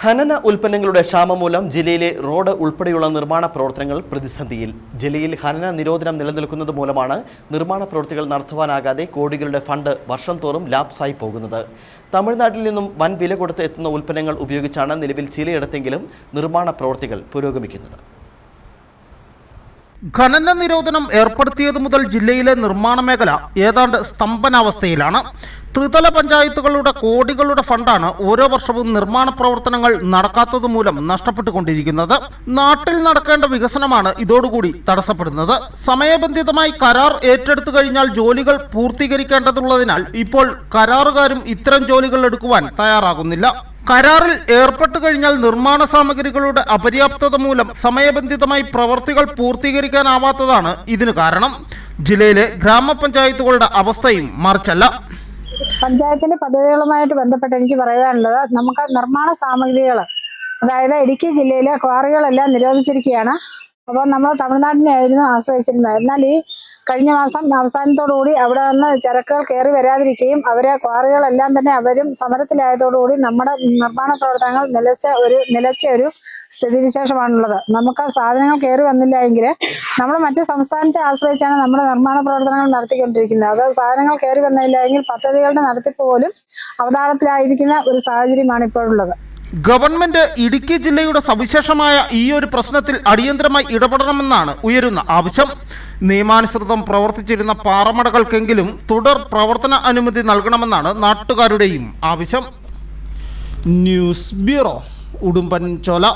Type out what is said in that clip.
ഖനന ഉൽപ്പന്നങ്ങളുടെ ക്ഷാമം മൂലം ജില്ലയിലെ റോഡ് ഉൾപ്പെടെയുള്ള നിർമ്മാണ പ്രവർത്തനങ്ങൾ പ്രതിസന്ധിയിൽ. ജില്ലയിൽ ഖനന നിരോധനം നിലനിൽക്കുന്നത് മൂലമാണ് നിർമ്മാണ പ്രവൃത്തികൾ നടത്തുവാനാകാതെ കോടികളുടെ ഫണ്ട് വർഷം തോറും ലാപ്സായി പോകുന്നത്. തമിഴ്നാട്ടിൽ നിന്നും വൻ വില കൊടുത്ത് എത്തുന്ന ഉൽപ്പന്നങ്ങൾ ഉപയോഗിച്ചാണ് നിലവിൽ ചിലയിടത്തെങ്കിലും നിർമ്മാണ പ്രവൃത്തികൾ പുരോഗമിക്കുന്നത്. ഖനന നിരോധനം ഏർപ്പെടുത്തിയതു മുതൽ ജില്ലയിലെ നിർമ്മാണ മേഖല ഏതാണ്ട് സ്തംഭനാവസ്ഥയിലാണ്. ത്രിതല പഞ്ചായത്തുകളുടെ കോടികളുടെ ഫണ്ടാണ് ഓരോ വർഷവും നിർമ്മാണ പ്രവർത്തനങ്ങൾ നടക്കാത്തത് മൂലം നഷ്ടപ്പെട്ടുകൊണ്ടിരിക്കുന്നത്. നാട്ടിൽ നടക്കേണ്ട വികസനമാണ് ഇതോടുകൂടി തടസ്സപ്പെടുന്നത്. സമയബന്ധിതമായി കരാർ ഏറ്റെടുത്തു കഴിഞ്ഞാൽ ജോലികൾ പൂർത്തീകരിക്കേണ്ടതുള്ളതിനാൽ ഇപ്പോൾ കരാറുകാരും ഇത്തരം ജോലികൾ എടുക്കുവാൻ തയ്യാറാകുന്നില്ല. കരാറിൽ ഏർപ്പെട്ടു കഴിഞ്ഞാൽ നിർമ്മാണ സാമഗ്രികളുടെ അപര്യാപ്തത മൂലം സമയബന്ധിതമായി പ്രവർത്തികൾ പൂർത്തീകരിക്കാനാവാത്തതാണ് ഇതിന് കാരണം. ജില്ലയിലെ ഗ്രാമപഞ്ചായത്തുകളുടെ അവസ്ഥയും മറിച്ചല്ല. പഞ്ചായത്തിന്റെ പദ്ധതികളുമായിട്ട് ബന്ധപ്പെട്ട് എനിക്ക് പറയാനുള്ളത് നമുക്ക് നിർമ്മാണ സാമഗ്രികൾ അതായത് ഇടുക്കി ജില്ലയിലെ ക്വാറികളെല്ലാം നിരോധിച്ചിരിക്കുകയാണ്. അപ്പോൾ നമ്മൾ തമിഴ്നാടിനെ ആയിരുന്നു ആശ്രയിച്ചിരുന്നത്. എന്നാൽ ഈ കഴിഞ്ഞ മാസം അവസാനത്തോടുകൂടി അവിടെ നിന്ന് ചരക്കുകൾ കയറി വരാതിരിക്കുകയും അവരെ ക്വാറികളെല്ലാം തന്നെ അവരും സമരത്തിലായതോടുകൂടി നമ്മുടെ നിർമ്മാണ പ്രവർത്തനങ്ങൾ നിലച്ച ഒരു നിലച്ച ഒരു സ്ഥിതിവിശേഷമാണുള്ളത്. നമുക്ക് ആ സാധനങ്ങൾ കയറി വന്നില്ല എങ്കിൽ നമ്മൾ മറ്റു സംസ്ഥാനത്തെ ആശ്രയിച്ചാണ് നമ്മുടെ നിർമ്മാണ പ്രവർത്തനങ്ങൾ നടത്തിക്കൊണ്ടിരിക്കുന്നത്. അത് സാധനങ്ങൾ കയറി വന്നില്ല എങ്കിൽ പദ്ധതികളുടെ നടത്തിപ്പ് പോലും അവതാളത്തിലായിരിക്കുന്ന ഒരു സാഹചര്യമാണ് ഇപ്പോഴുള്ളത് ഗവൺമെന്റ് ഇടുക്കി ജില്ലയുടെ സവിശേഷമായ ഈ ഒരു പ്രശ്നത്തിൽ അടിയന്തരമായി ഇടപെടണമെന്നാണ് ഉയരുന്ന ആവശ്യം. നിയമാനുസൃതം പ്രവർത്തിച്ചിരുന്ന പാറമടകൾക്കെങ്കിലും തുടർ പ്രവർത്തന അനുമതി നൽകണമെന്നാണ് നാട്ടുകാരുടെയും ആവശ്യം. ന്യൂസ് ബ്യൂറോ ഉടുമ്പൻ ചോല